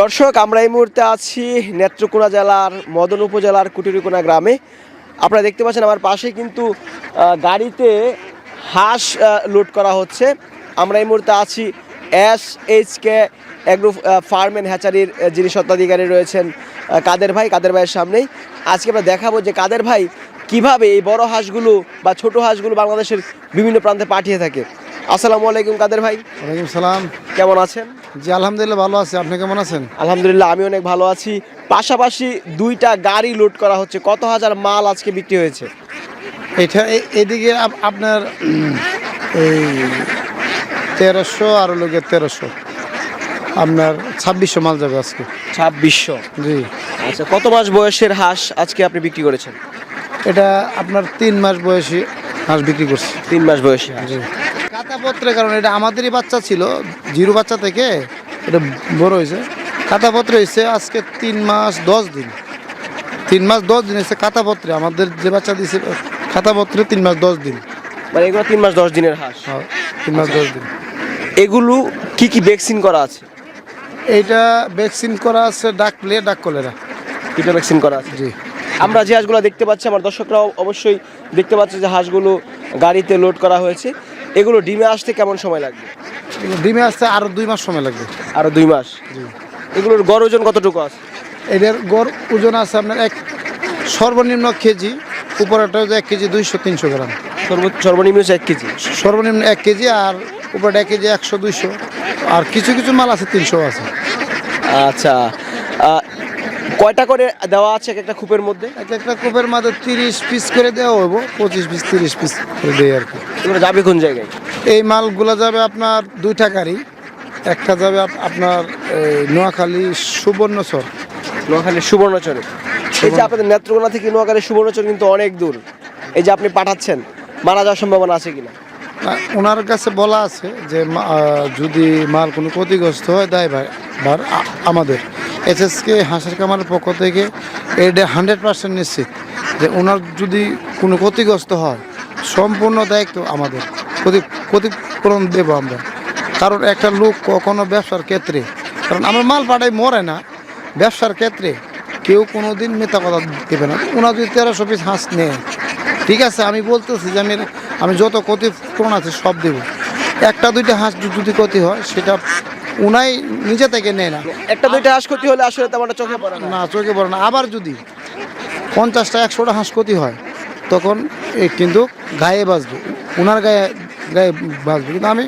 দর্শক আমরা এই মুহূর্তে আছি নেত্রকোনা জেলার মদন উপজেলার কুটিরিকোনা গ্রামে। আপনারা দেখতে পাচ্ছেন আমার পাশে কিন্তু গাড়িতে হাঁস লোড করা হচ্ছে। আমরা এই মুহূর্তে আছি S H K agro farm and হ্যাচারির যিনি স্বত্বাধিকারী রয়েছেন কাদের ভাই কাদের ভাইয়ের সামনেই। আজকে আমরা দেখাবো যে কাদের ভাই কীভাবে এই বড় হাঁসগুলো বা ছোট হাঁসগুলো বাংলাদেশের বিভিন্ন প্রান্তে পাঠিয়ে থাকে। আসসালামু আলাইকুম কাদের ভাই? ওয়ালাইকুম সালাম। কেমন আছেন? জি আলহামদুলিল্লাহ ভালো আছি। আপনি কেমন আছেন? আলহামদুলিল্লাহ আমি অনেক ভালো আছি। পাশাপাশি দুইটা গাড়ি লোড করা হচ্ছে। কত হাজার মাল আজকে বিক্রি হয়েছে? এটা এদিকে আপনার এই তেরোশো আর লোকের তেরোশো। আপনার ছাব্বিশশো মাল যাবে আজকে। ছাব্বিশশো? জি। আচ্ছা কত মাস বয়সের হাঁস আজকে আপনি বিক্রি করেছেন? এটা আপনার তিন মাস বয়সী হাঁস বিক্রি করছি। তিন মাস বয়সী হাঁস। জি খাতাপত্রের কারণে এটা আমাদেরই বাচ্চা ছিল জিরো বাচ্চা থেকে এটা বড় হয়েছে। খাতাপত্র হয়েছে আজকে তিন মাস দশ দিন। তিন মাস দশ দিন হয়েছে খাতাপত্রে আমাদের যে বাচ্চা দিয়েছে খাতাপত্রে তিন মাস দশ দিন। মানে এগুলো তিন মাস দশ দিনের হাঁস? হ্যাঁ, তিন মাস দশ দিন। এগুলো কি কি ভ্যাকসিন করা আছে? এইটা ভ্যাকসিন করা আছে ডাক প্লে ডাক কলেরা। এটা ভ্যাকসিন করা আছে? জি। আমরা যে হাঁসগুলো দেখতে পাচ্ছি আমার দর্শকরাও অবশ্যই দেখতে পাচ্ছে যে হাঁসগুলো গাড়িতে লোড করা হয়েছে। এগুলো ডিমে আসতে কেমন সময় লাগবে? ডিমে আসতে আরও দুই মাস সময় লাগবে। আরও দুই মাস? এগুলোর গড় ওজন কতটুকু আছে? এদের গড় ওজন আছে আপনার এক সর্বনিম্ন কেজি উপরেটা হচ্ছে এক কেজি দুইশো তিনশো গ্রাম। সর্ব- সর্বনিম্ন হচ্ছে এক কেজি? সর্বনিম্ন এক কেজি আর উপরে এক কেজি একশো দুইশো। আর কিছু কিছু মাল আছে তিনশো আছে। আচ্ছা। কয়টা করে দেওয়া আছে এক একটা খুপের মধ্যে? এক একটা কোপের মাঝে তিরিশ পিস করে দেওয়া হব পঁচিশ পিস তিরিশ পিস করে দেয় আর কি। এগুলো যাবে কোন জায়গায়? এই মালগুলো যাবে আপনার দুইটা গাড়ি একটা যাবে আপনার নোয়াখালী সুবর্ণচর। নোয়াখালী সুবর্ণচরে। এই যে আপনাদের নেত্রকোনা থেকে নোয়াখালীর সুবর্ণচর কিন্তু অনেক দূর। এই যে আপনি পাঠাচ্ছেন মারা যাওয়ার সম্ভাবনা আছে কিনা? ওনার কাছে বলা আছে যে যদি মাল কোনো ক্ষতিগ্রস্ত হয় দায় ভাই আমাদের। এসএসকে হাঁসের কামারের পক্ষ থেকে এটা হান্ড্রেড পার্সেন্ট নিশ্চিত যে ওনার যদি কোনো ক্ষতিগ্রস্ত হয়, সম্পূর্ণ দায়িত্ব আমাদের। ক্ষতি, ক্ষতিপূরণ দেবো আমরা। কারণ একটা লোক কখনো ব্যবসার ক্ষেত্রে, কারণ আমরা মাল পাঠাই, মরে না। ব্যবসার ক্ষেত্রে কেউ কোনো দিন মিথ্যা কথা দেবে না। ওনার যদি তেরোশো পিস হাঁস নেয়, ঠিক আছে, আমি বলতেছি যে আমি আমি যত ক্ষতিপূরণ আছে সব দেব। একটা দুইটা হাঁস যদি- যদি ক্ষতি হয়, সেটা উনাই নিজে থেকে নেয় না। একটা দুইটা হাঁস ক্ষতি হলে আসলে তেমন একটা চোখে পড়ে না। না চোখে পড়ে না। আবার যদি পঞ্চাশটা একশোটা হাঁস ক্ষতি হয় তখন এ কিন্তু গায়ে বাঁচবে ওনার গায়ে গায়ে বাঁচবে কিন্তু আমি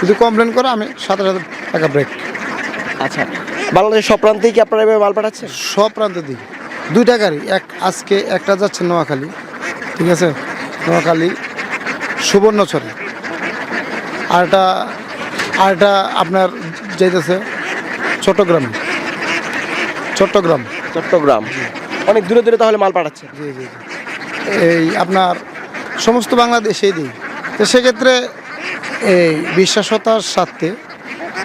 যদি কমপ্লেন করে আমি সাথে সাথে টাকা ব্রেক আচ্ছা বাংলাদেশের সব প্রান্তেই কি আপনারা এভাবে মাল পাঠাচ্ছেন? সব প্রান্তে দিই। দুইটা গাড়ি এক আজকে একটা যাচ্ছে নোয়াখালী ঠিক আছে? নোয়াখালী সুবর্ণচরে আরটা আরটা আপনার যাইতেছে। চট্টগ্রামে। চট্টগ্রাম। চট্টগ্রাম। অনেক দূরে দূরে তাহলে মাল পাঠাচ্ছে। জি জি। এই আপনার সমস্ত বাংলাদেশেই দিই। তো সেক্ষেত্রে এই বিশ্বাসতার সাথে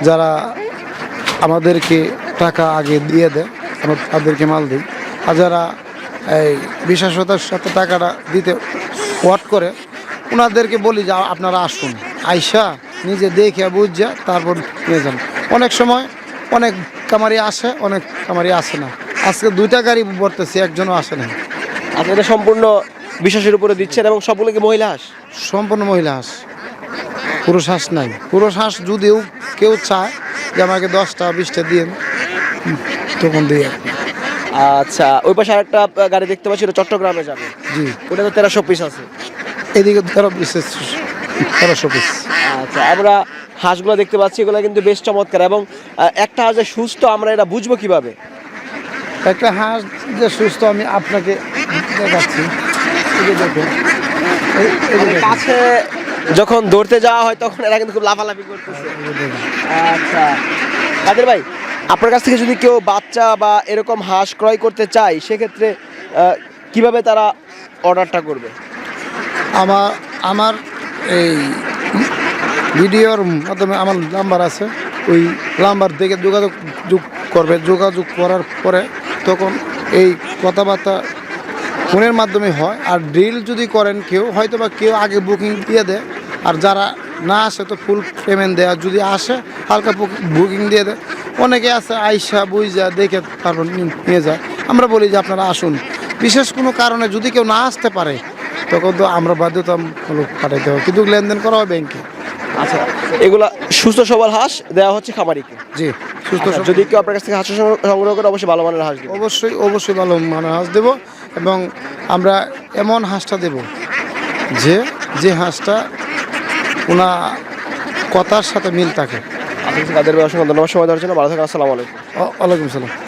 যারা আমাদেরকে টাকা আগে দিয়ে দেয় আমরা তাদেরকে মাল দিই। আর যারা এই বিশ্বাসতার সাথে টাকাটা দিতে ওয়াট করে ওনাদেরকে বলি যে আপনারা আসুন। আইসা নিজে দেখে বুঝা তারপর নিয়ে যান। অনেক সময় অনেক কামারি আসে অনেক কামারি আসে না। আজকে দুইটা গাড়ি ভরতেছি একজনও আসে না আপনি এটা সম্পূর্ণ বিশ্বাসের উপরে দিচ্ছেন এবং সবগুলো কি মহিলা হাঁস? সম্পূর্ণ মহিলা হাঁস। পুরুষ হাঁস নাই। পুরুষ হাঁস যদিও কেউ চায় যে আমাকে দশটা বিশটা দিয়ে তখন দিয়ে আচ্ছা ওই পাশে আরেকটা গাড়ি দেখতে পাচ্ছি চট্টগ্রামে যাবে। জি। ওটা তো তেরোশো পিস আছে। এদিকে তেরো বিশেষ তেরোশো পিস আচ্ছা আমরা হাঁসগুলো দেখতে পাচ্ছি এগুলো কিন্তু বেশ চমৎকার এবং একটা হাঁস যে সুস্থ আমরা এটা বুঝব কীভাবে? একটা হাঁস যে সুস্থ আমি আপনাকে দেখাচ্ছি। দেখুন। কাছে যখন দৌড়তে যাওয়া হয় তখন এরা কিন্তু খুব লাফালাফি করতেছে। আচ্ছা। কাদের ভাই আপনার কাছ থেকে যদি কেউ বাচ্চা বা এরকম হাঁস ক্রয় করতে চায় সেক্ষেত্রে কীভাবে তারা অর্ডারটা করবে? আমার আমার এই ভিডিওর মাধ্যমে আমার নাম্বার আছে। ওই নাম্বার দেখে যোগাযোগ যোগ করবে। যোগাযোগ করার পরে তখন এই কথাবার্তা ফোনের মাধ্যমে হয়। আর ড্রিল যদি করেন কেউ হয়তো বা কেউ আগে বুকিং দিয়ে দেয়। আর যারা না আসে তো ফুল পেমেন্ট দেয়। আর যদি আসে, হালকা বুকিং দিয়ে দেয়। অনেকে আছে, আইসা, বুইজা, দেখে তারপর নিয়ে যায়। আমরা বলি যে আপনারা আসুন। বিশেষ কোনো কারণে যদি কেউ না আসতে পারে, তখন তো আমরা বাধ্যতামূলক পাঠাইতে হবে। কিন্তু লেনদেন করা হয় ব্যাংকে। আচ্ছা এগুলা সুস্থ সবল হাঁস দেওয়া হচ্ছে খামারিকে জি সুস্থ আচ্ছা, যদি কেউ আপনার কাছ থেকে হাঁস সংগ্রহ- করে অবশ্যই ভালো মানের হাঁস দিবে। অবশ্যই অবশ্যই ভালো মানে হাঁস দেব এবং আমরা এমন হাঁসটা দেব যে যে হাঁসটা ওনা কথার সাথে মিল থাকে। কাদের অসংখ্য ধন্যবাদ সময় দেওয়ার জন্য। ভালো থাকেন আসসালামু আলাইকুম। ওয়ালাইকুম সালাম।